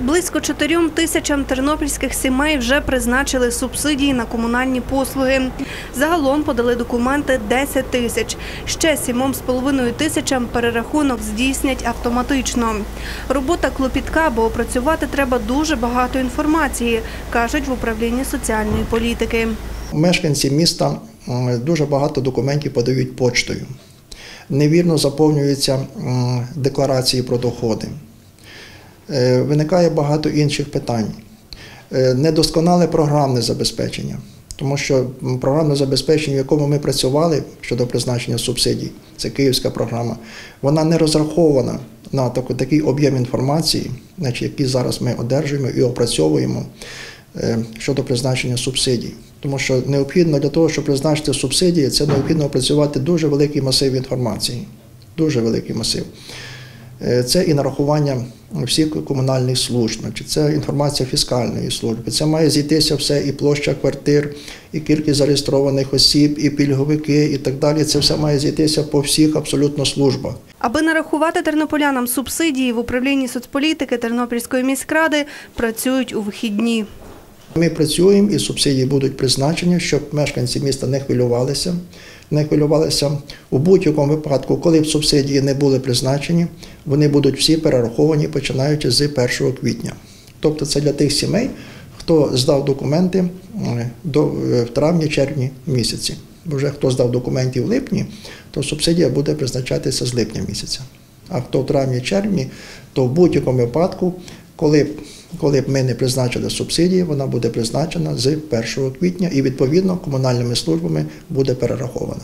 Близько чотирьом тисячам тернопільських сімей вже призначили субсидії на комунальні послуги. Загалом подали документи 10 тисяч. Ще сімом з половиною тисячам перерахунок здійснять автоматично. Робота клопітка, бо опрацювати треба дуже багато інформації, кажуть в управлінні соціальної політики. Мешканці міста дуже багато документів подають почтою. Невірно заповнюються декларації про доходи. Е, Виникає багато інших питань. Е, Недосконале програмне забезпечення. Тому що програмне забезпечення, в якому ми працювали щодо призначення субсидій, це київська програма, вона не розрахована на такий об'єм інформації, який зараз ми одержуємо і опрацьовуємо е, щодо призначення субсидій. Тому що необхідно для того, щоб призначити субсидії, це необхідно опрацювати дуже великий масив інформації. Дуже великий масив. Е, Це і нарахування всіх комунальних служб, значить, це інформація фіскальної служби. Це має зійтися все і площа квартир, і кількість зареєстрованих осіб, і пільговики, і так далі. Це все має зійтися по всіх абсолютно службах. Аби нарахувати тернополянам субсидії в управлінні соцполітики Тернопільської міськради працюють у вихідні. Ми працюємо і субсидії будуть призначені, щоб мешканці міста не хвилювалися. Не хвилювалися у будь-якому випадку, коли б субсидії не були призначені, вони будуть всі перераховані починаючи з 1 квітня. Тобто це для тих сімей, хто здав документи до е, в травні-червні місяці. Бо вже хто здав документи в липні, то субсидія буде призначатися з липня місяця. А хто в травні-червні, то в будь-якому випадку, коли коли б ми не призначили субсидії, вона буде призначена з 1 квітня і відповідно комунальними службами буде перерахована.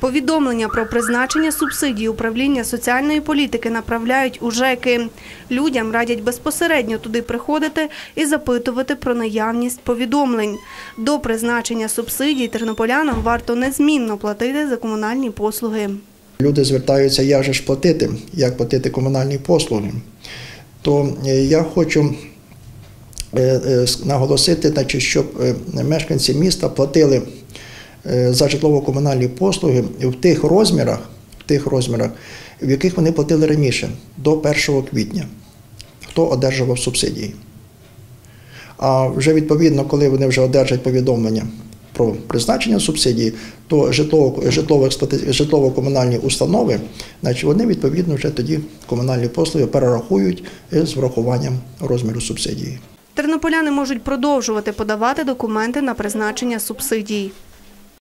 Повідомлення про призначення субсидій управління соціальної політики направляють у ЖЕКи. Людям радять безпосередньо туди приходити і запитувати про наявність повідомлень. До призначення субсидій тернополянам варто незмінно платити за комунальні послуги. Люди звертаються, як же ж платити, як платити комунальні послуги. То е, я хочу е, е, наголосити, значить, щоб мешканці міста платили за житлово-комунальні послуги в тих розмірах, в тих розмірах, в яких вони платили раніше, до 1 квітня, хто одержував субсидії. А вже відповідно, коли вони вже одержать повідомлення про призначення субсидії, то житлово-комунальні установи, значить вони відповідно вже тоді комунальні послуги перерахують з врахуванням розміру субсидії. Тернополяни можуть продовжувати подавати документи на призначення субсидій.